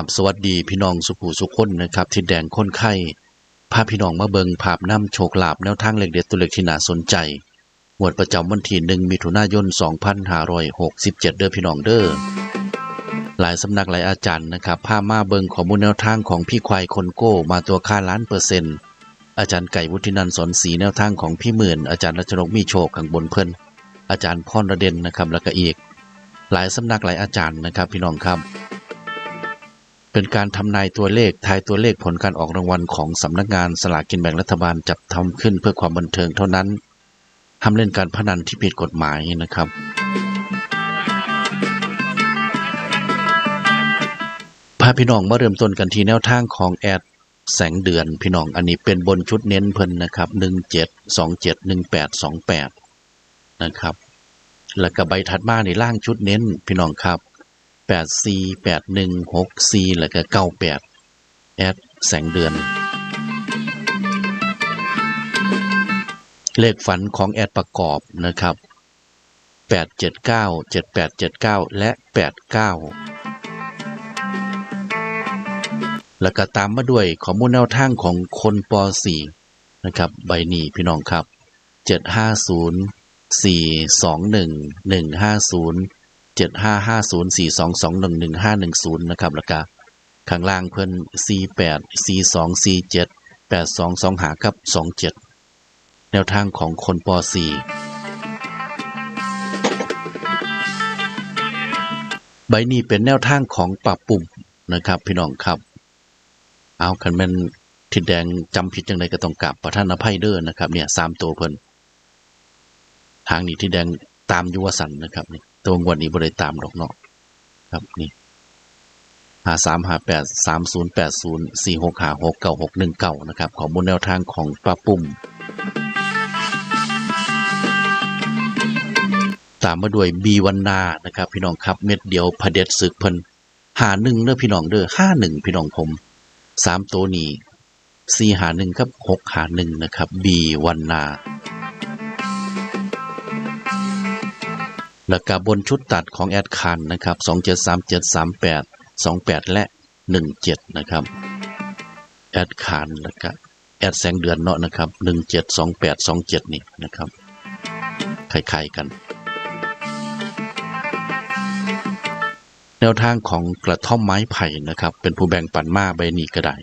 ราบสวัสดีพี่น้องสุขูสุขคนนะครับที่แดนคนไข้พาพี่น้องมาเบิงภาพน้ำโชคลาภแนวทางเล็กเด็ดตัวเล็กที่น่าสนใจงวดประจำวันที่หนึ่งมิถุนายน 2567 เด้อพี่น้องเด้อหลายสำนักหลายอาจารย์นะครับพามาเบิงข้อมูลแนวทางของพี่ควายคนโก้มาตัวค่าล้านเปอร์เซ็นต์อาจารย์ไก่วุฒินันท์สอนศรีแนวทางของพี่หมื่น อาจารย์รัชนกมีโชคข้างบนเพิ่นอาจารย์พรระเด่นนะครับแล้วก็อีก หลายสำนักหลายอาจารย์นะครับพี่น้องครับ เป็นการทำนายตัวเลขทายตัวเลขผลการออกรางวัลของสำนักงานสลากกินแบ่งรัฐบาลจัดทำขึ้นเพื่อความบันเทิงเท่านั้นทำเล่นการพนันที่ผิดกฎหมายนะครับ พาพี่น้องมาเริ่มต้นกันที่แนวทางของแอดแสงเดือนพี่น้องอันนี้เป็นบนชุดเน้นเพิ่นนะครับหนึ่งเจ็ดสองเจ็ดหนึ่งแปดสองแปดนะครับ แล้วก็ใบถัดมาในล่างชุดเน้นพี่น้องครับ แปดสี่แปดหนึ่งหกสี่แล้วก็เก้าแปดแอดแสงเดือน เลขฝันของแอดประกอบนะครับแปดเจ็ดเก้าเจ็ดแปดเจ็ดเก้าและแปดเก้าแล้วก็ตามมาด้วยข้อมูลแนวทางของคนป .4 นะครับใบนี้พี่น้องครับ 750 421 150 เจ็ดห้าห้าศูนย์สี่สองสองหนึ่งหนึ่งห้าหนึ่งศูนย์นะครับแล้วก็ข้างล่างเพิ่นสี่แปดสี่สองสี่เจ็ดแปดสองสองหาครับสองเจ็ดแนวทางของคนปอสี่ใบนี้เป็นแนวทางของปรับปุ่มนะครับ พี่น้องครับ เอาคันแม่นทิดแดงจำผิดจังไดก็ต้องกลับประท่านอภัยเด้อนะครับเนี่ยสามตัวเพิ่นทางนี้ทิดแดง ตามยุวสันนะครับนี่ตัวงวดนี้บ่ได้ตามดอกเนาะครับนี่หาสามหาแปดสามศูนย์แปดศูนย์สี่หกหาหกเก้าหกหนึ่งเก้านะครับของบนแนวทางของป้าปุ่ม ตามมาด้วยบีวันนานะครับ พี่น้องครับเม็ดเดียวพเด็ดศึกเพิ่นหาหนึ่งเด้อพี่น้องเด้อห้าหนึ่งพี่น้องผมสามตัวนี้สี่หาหนึ่งครับหกหาหนึ่งนะครับบีวันนา แล้วก็บนชุดตัดของแอดคันนะครับสองเจ็ดสามเจ็ดสามแปดสองแปดและหนึ่งเจ็ดนะครับแอดคันแล้วก็แอดแสงเดือนเนาะนะครับหนึ่งเจ็ดสองแปดสองเจ็ดนี่นะครับคล้ายๆกัน แนวทางของกระท่อมไม้ไผ่นะครับ เป็นผู้แบ่งปันมาใบนี้ก็ได้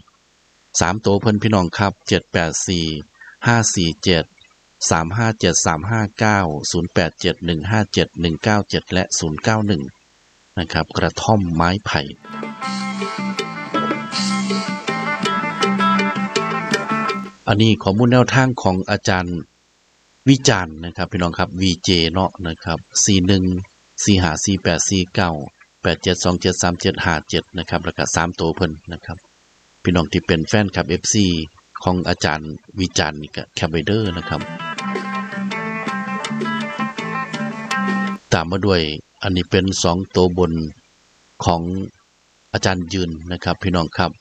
สามตัวเพิ่นพี่น้องครับเจ็ดแปดสี่ห้าสี่เจ็ด สามห้าเจ็ดสามห้าเก้าศูนย์แปดเจ็ดหนึ่งห้าเจ็ดหนึ่งเก้าเจ็ดและศูนย์เก้าหนึ่งนะครับ กระท่อมไม้ไผ่อันนี้ข้อมูลแนวทางของอาจารย์วิจารณ์นะครับพี่น้องครับ VJ เนาะนะครับสี่หนึ่งสี่หาสี่แปดสี่เก้าแปดเจ็ดสองเจ็ดสามเจ็ดห้าเจ็ดนะครับแล้วก็สามตัวเพิ่นนะครับ พี่น้องที่เป็นแฟนคลับ FC ของอาจารย์วิจารณ์นี่ก็แคปไวเดอร์นะครับามมาด้วย อันนี้เป็นสองตัวบนของอาจารย์ยืนนะครับ พี่น้องครับ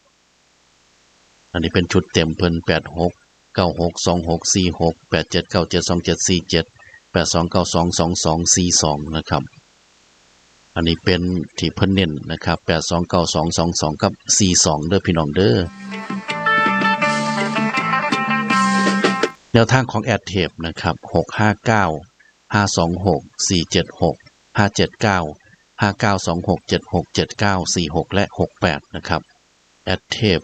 อันนี้เป็นชุดเต็มเพิ่นแปดหกเก้าหกสองหกสี่หกแปดเจ็ดเก้าเจ็ดสองเจ็ดสี่เจ็ดแปดสองเก้าสองสองสองสี่สองนะครับ อันนี้เป็นที่เพิ่นเน้นนะครับแปดสองเก้าสองสองสองกับสี่สองเด้อพี่น้องเด้อแนวทางของแอดเทปนะครับหกห้าเก้า ห้าสองหกสี่เจ็ดหกห้าเจ็ดเก้าห้าเก้าสองหกเจ็ดหกเจ็ดเก้าสี่หกและหกแปดนะครับแอดเทป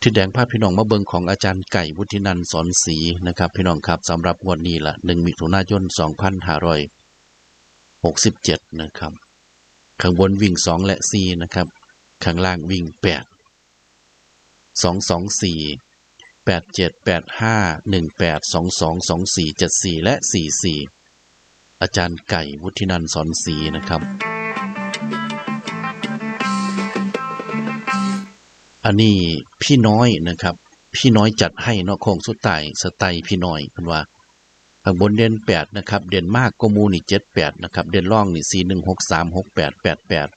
ที่แดงภาพพี่น้องมาเบิงของอาจารย์ไก่วุฒินันสอนศรีนะครับ พี่น้องครับสำหรับงวดนี้ละหนึ่งมิถุนายนสองพันห้าร้อยหกสิบเจ็ดนะครับข้างบนวิ่งสองและสี่นะครับ ข้างล่างวิ่งแปดสองสองสี่ แปดเจ็ดแปดห้าหนึ่งแปดสองสองสองสี่เจ็ดสี่และสี่สี่อาจารย์ไก่วุฒินันท์สอนศรีนะครับ อันนี้พี่น้อยนะครับ พี่น้อยจัดให้นาะโคงสุดท้ายสไตล์พี่น้อยเพิ่นว่าข้างบนเด่นแปดนะครับ เด่นมากก็มูนี่เจ็ดแปดนะครับ เด่นร่องนี่สี่หนึ่งหกสามหกแปดแปดแปด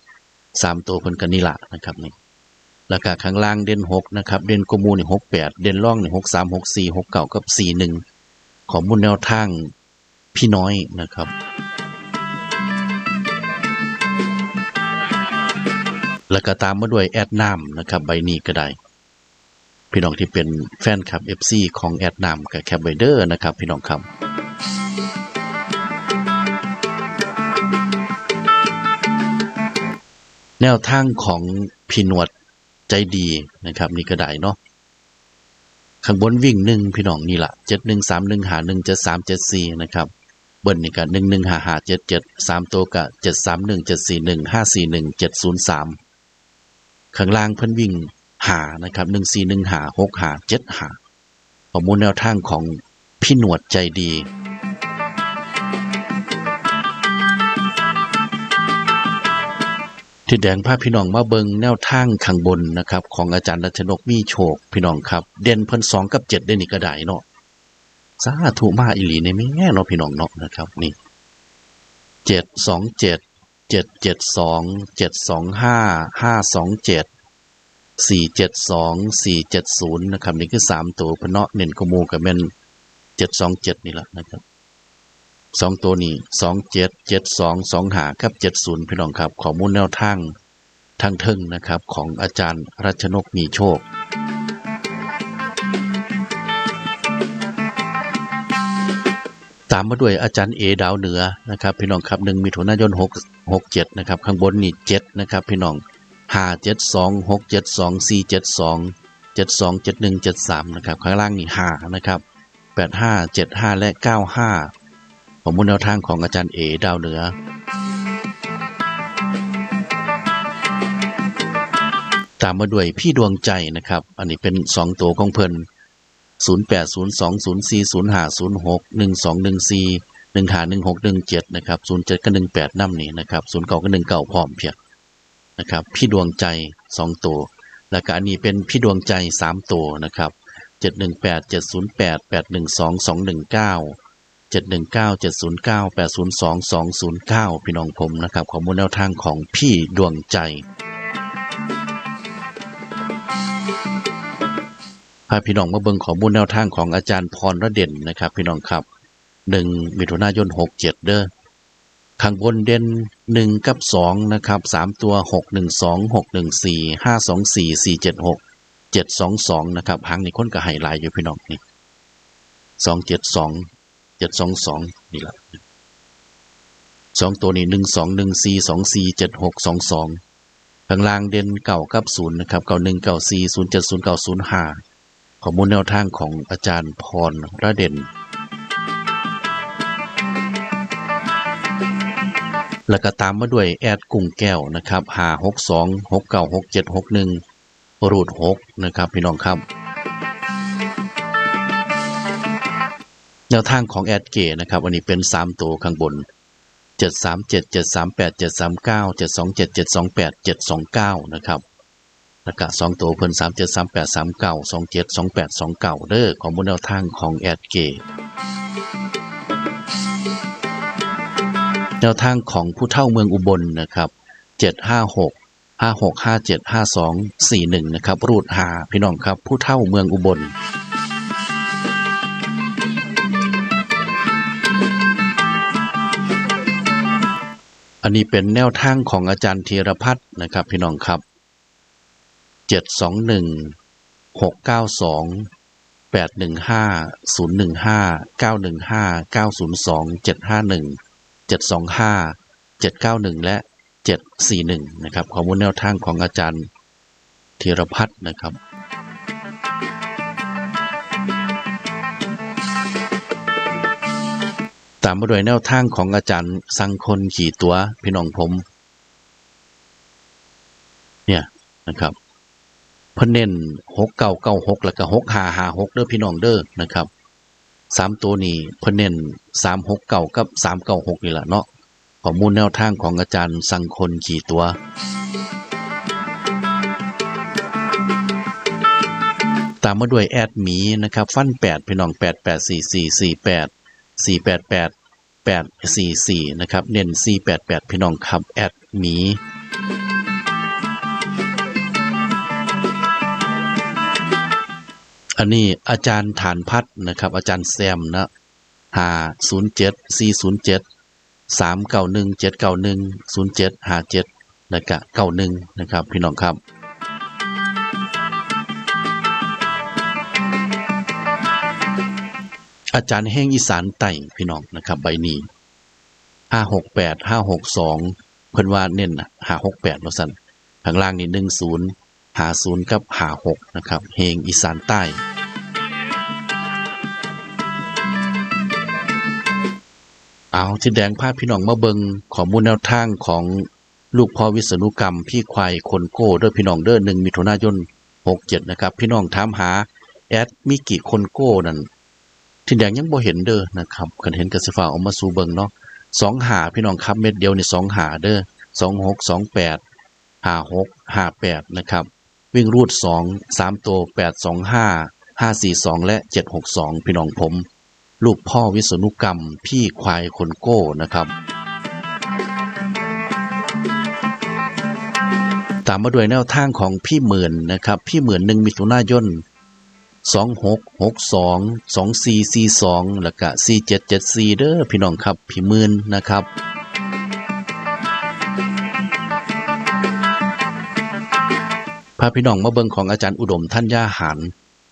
สามตัวเพิ่นกันนี่ละนะครับนี่ แล้วก็ข้างล่างเด่นหกนะครับ เด่นกมูนี่หกแปดเด่นร่องนี่หกสามหกสี่หกเก้ากับสี่หนึ่งของมูลแนวทางพี่น้อยนะครับ แล้วก็ตามมาด้วยแอดน้ำนะครับ ใบนี้ก็ได้ พี่น้องที่เป็นแฟนคลับ FC ของแอดน้ำกับแคปไบเดอร์นะครับ พี่น้องครับแนวทางของพี่นวด ใจดีนะครับ นี่ก็ได้เนาะข้างบนวิ่งหนึ่งพี่น้องนี่ละเจ็ดหนึ่งสามหนึ่งหาหนึ่งเจ็ดสามเจ็ดสี่นะครับเบิ้ลนี่ก็หนึ่งหนึ่งหาหาเจ็ดเจ็ดสามตัวก็เจ็ดสามหนึ่งเจ็ดสี่หนึ่งห้าสี่หนึ่งเจ็ดศูนย์สามข้างล่างเพิ่นวิ่งหานะครับหนึ่งสี่หนึ่งหาหกหาเจ็ดหาข้อมูลแนวทางของพี่หนวดใจดี ที่แดงภาพพี่น้องมาเบิงแนวทางข้างบนนะครับ ของอาจารย์รัชนกมีโชคพี่น้องครับ เด่นเพิ่นสองกับเจ็ดได้นี่ก็ได้เนาะสาธุมาอิลีในแม่เนาะพี่น้องเนาะนะครับนี่เจ็ดสองเจ็ดเจ็ดเจ็ดสองเจ็ดสองห้าห้าสองเจ็ดสี่เจ็ดสองสี่เจ็ดศูนย์นะครับนี่คือสามตัวพเนาะเน้นขโมูกับเมนเจ็ดสองเจ็ดนี่แหละนะครับ สองตัวนี้สองเจ็ดเจ็ดสองสองหาครับเจ็ดศูนย์พี่น้องครับข้อมูลแนวทางทางเทิงนะครับของอาจารย์รัชนกมีโชคตามมาด้วยอาจารย์เอดาวเหนือนะครับพี่น้องครับหนึ่งมิถุนายนหกหกเจ็ดนะครับข้างบนนี่เจ็ดนะครับพี่น้องห้าเจ็ดสองหกเจ็ดสองสี่เจ็ดสองเจ็ดสองเจ็ดหนึ่งเจ็ดสามนะครับข้างล่างนี่ห้านะครับแปดห้าเจ็ดห้าและเก้าห้า ข้อมูลแนวทางของอาจารย์เอดาวเหนือ ตามมาด้วยพี่ดวงใจนะครับ อันนี้เป็นสองตัวของเพิ่น0 8 0 2 0 4 0 5 0 6 1 2 1 4 1 5 1 6 1 7นะครับ0 7ก็1 8น้ำนี่นะครับ0 9ก็1 9พร้อมเพียงนะครับ พี่ดวงใจสองตัวแล้วก็อันนี้เป็นพี่ดวงใจสามตัวนะครับ718 708 812 219 719 709 802 209 พี่น้องผมนะครับข้อมูลแนวทางของพี่ดวงใจพาพี่น้องมาเบิ่งข้อมูลแนวทางของอาจารย์พรระเด่นนะครับ พี่น้องครับหนึ่งมิถุนายนหกเจ็ดเด้อข้างบนเด่นหนึ่งกับสองนะครับสามตัวหกหนึ่งสองหกหนึ่งสี่ห้าสองสี่สี่เจ็ดหกเจ็ดสองสองนะครับหางนี่คนก็ไฮไลท์อยู่พี่น้องนี่สองเจ็ดสอง เจ็ดสองสองนี่แหละสองตัวนี้หนึ่งสองหนึ่งสี่สองสี่เจ็ดหกสองสองข้างล่างเด่นเก่ากับศูนย์นะครับเก่าหนึ่งเก่าสี่ศูนย์เจ็ดศูนย์เก่าศูนย์ห้าข้อมูลแนวทางของอาจารย์พรระเด่น แล้วก็ตามมาด้วยแอดกุ้งแก้วนะครับหาหกสองหกเก้าหกเจ็ดหกหนึ่งรูดหกนะครับพี่น้องครับ แนวทางของแอดเกนะครับวันนี้เป็นสามตัวข้างบนเจ็ดสามเจ็ดเจ็ดสามแปดเจ็ดสามเก้าเจ็ดสองเจ็ดเจ็ดสองแปดเจ็ดสองเก้านะครับแล้วก็สองตัวเพิ่นสามเจ็ดสามแปดสามเก้าสองเจ็ดสองแปดสองเก้าเด้อของบนแนวทางของแอดเกแนวทางของผู้เท่าเมืองอุบลนะครับเจ็ดห้าหกห้าหกห้าเจ็ดห้าสองสี่หนึ่งนะครับ รูดหาพี่น้องครับ ผู้เท่าเมืองอุบล อันนี้เป็นแนวทางของอาจารย์ธีรพัฒน์นะครับพี่น้องครับเจ็ดสองหนึ่งหกเก้าสองแปดหนึ่งห้าศูนย์หนึ่งห้าเก้าหนึ่งห้าเก้าศูนย์สองเจ็ดห้าหนึ่งเจ็ดสองห้าเจ็ดเก้าหนึ่งและเจ็ดสี่หนึ่งนะครับข้อมูลแนวทางของอาจารย์ธีรพัฒน์นะครับ ตามมาด้วยแนวทางของอาจารย์สังคนขี่ตัว พี่น้องผม เนี่ยนะครับพเน้นหกเก้าเก้าหกแล้วก็หกหาหาหกเด้อพี่น้องเด้อนะครับสามตัวนี้พเน้นสามหกเก้ากับสามเก้าหกนี่แหละเนาะข้อมูลแนวทางของอาจารย์สังคนขี่ตัวตามมาด้วยแอดหมีนะครับ ฟันแปดพี่น้องแปดแปด สี่แปดแปดแปดสี่สี่นะครับ เน้นสี่แปดแปดพี่น้องครับ แอดหมีอันนี้อาจารย์ฐานพัฒน์นะครับ อาจารย์แซมนะหาศูนย์เจ็ดสี่ศูนย์เจ็ดสามเก้าหนึ่งเจ็ดเก้าหนึ่งศูนย์เจ็ดหาเจ็ดและกะเก้าหนึ่งนะครับ พี่น้องครับ อาจารย์แห่งอีสานไต่พี่น้องนะครับ ใบนี้ห้าหกแปดห้าหกสองเพิ่นว่าเน้นห้าหกแปดว่าสั่นข้างล่างนี่หนึ่งศูนย์หาศูนย์กับหาหกนะครับเฮงอีสานใต้ เอาที่แดงภาพพี่น้องมาเบิงข้อมูลแนวทางของลูกพ่อวิษณุกรรม พี่ควายคนโก้เด้อพี่น้องเด้อหนึ่งมิถุนายนหกเจ็ดนะครับ พี่น้องถามหาแอดมิกิคนโก้นั่น ที่แดงยังบ่เห็นเด้อนะครับกันเห็นกระสิฟ้าเอามาสู่เบิงเนาะสองหาพี่น้องครับเม็ดเดียวในสองหาเด้อสองหกสองแปดหาหกหาแปดนะครับ วิ่งรูดสองสามตัวแปดสองห้าห้าสี่สองและเจ็ดหกสองพี่น้องผม ลูกพ่อวิษณุกรรม พี่ควายคนโก้นะครับตามมาด้วยแนวทางของพี่หมื่นนะครับ พี่หมื่นหนึ่งมิถุนายน สองหกหกสองสองสี่สี่สองแล้วก็สี่เจ็ดเจ็ดสี่เด้อพี่น้องครับพี่มื่นนะครับพาพี่น้องมาเบิ่งของอาจารย์อุดมท่านย่าหาร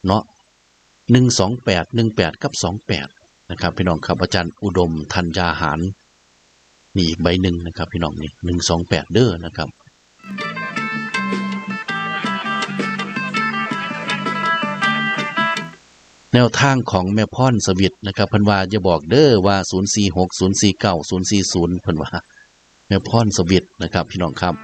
เนาะหนึ่งสองแปดหนึ่งแปดกับสองแปดนะครับ พี่น้องครับอาจารย์อุดมทันยาหารนี่อีกใบหนึ่งนะครับ พี่น้องนี่หนึ่งสองแปดเด้อนะครับ แนวทางของแม่พ่อนสวิตนะครับพิ่นว่าจะบอกเด้อว่า 046 049 040เพิ่นว่าแม่พ่อนสวิตนะครับพี่น้องครับ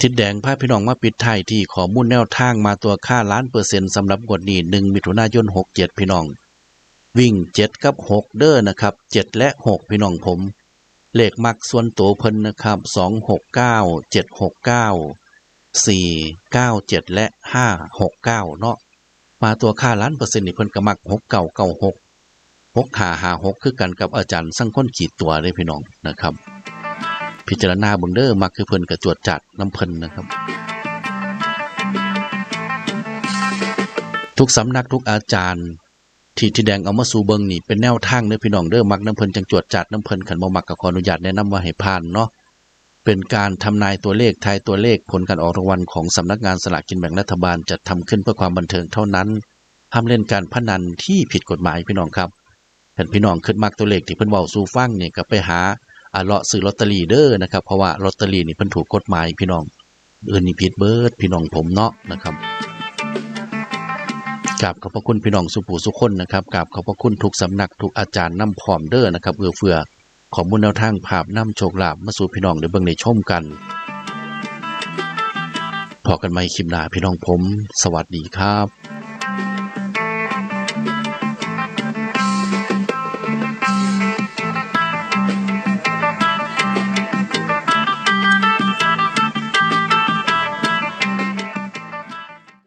ทิดแดงพาพี่น้องมาปิดท้ายที่ขอมูลแนวทางมาตัวค่าล้านเปอร์เซ็นต์สำหรับงวดนี้หนึ่งมิถุนายนหกเจ็ดพี่น้อง วิ่งเจ็ดกับหกเด้อนะครับเจ็ดและหกพี่น้องผม เลขมักส่วนตัวเพิ่นนะครับสองหกเก้าเจ็ดหกเก้าสี่เก้าเจ็ดและห้าหกเก้าเนาะมาตัวค่าล้านเปอร์เซ็นต์นี่เพิ่นก็มักหกเก้าเก้าหกหกหาหาหกคือกันกับอาจารย์สั่งค้นขีดตัวเลยพี่น้องนะครับ พิจารณาเบิงเด้อมักคือเพิ่นกระจวดจัดน้ำเพิ่นนะครับ ทุกสำนักทุกอาจารย์ ที่ที่แดงเอามาสู่เบิงนี่เป็นแนวทางเด้อพี่น้องเด้อมักน้ำเพลินจังจวดจัดน้ำเพลินขันบ่มักก็ขออนุญาตแนะนำว่าให้ผ่านเนาะเป็นการทำนายตัวเลขทายตัวเลขผลการออกรางวัลของสำนักงานสลากกินแบ่งรัฐบาลจัดทำขึ้นเพื่อความบันเทิงเท่านั้นห้ามเล่นการพนันที่ผิดกฎหมายพี่น้องครับเห็นพี่น้องขึ้นมักตัวเลขที่เพิ่นเว้าสู่ฟังเนี่ยก็ไปหาอ่าเลาะซื้อลอตเตอรี่เด้อนะครับเพราะว่าลอตเตอรี่นี่เพิ่นถูกกฎหมายพี่น้องอื่นนี่ผิดเบิดพี่น้องผมเนาะนะครับ กราบขอบพระคุณพี่น้องสุภูสุคนนะครับกราบขอบพระคุณทุกสำนักทุกอาจารย์นำพร้อมเด้อนะครับเอื้อเฟือขอมูลแนวทางภาพนำโชคลาภมาสู่พี่น้องได้เบื้องในชมกันพอกันไหมคลิปหน้าพี่น้องผม สวัสดีครับ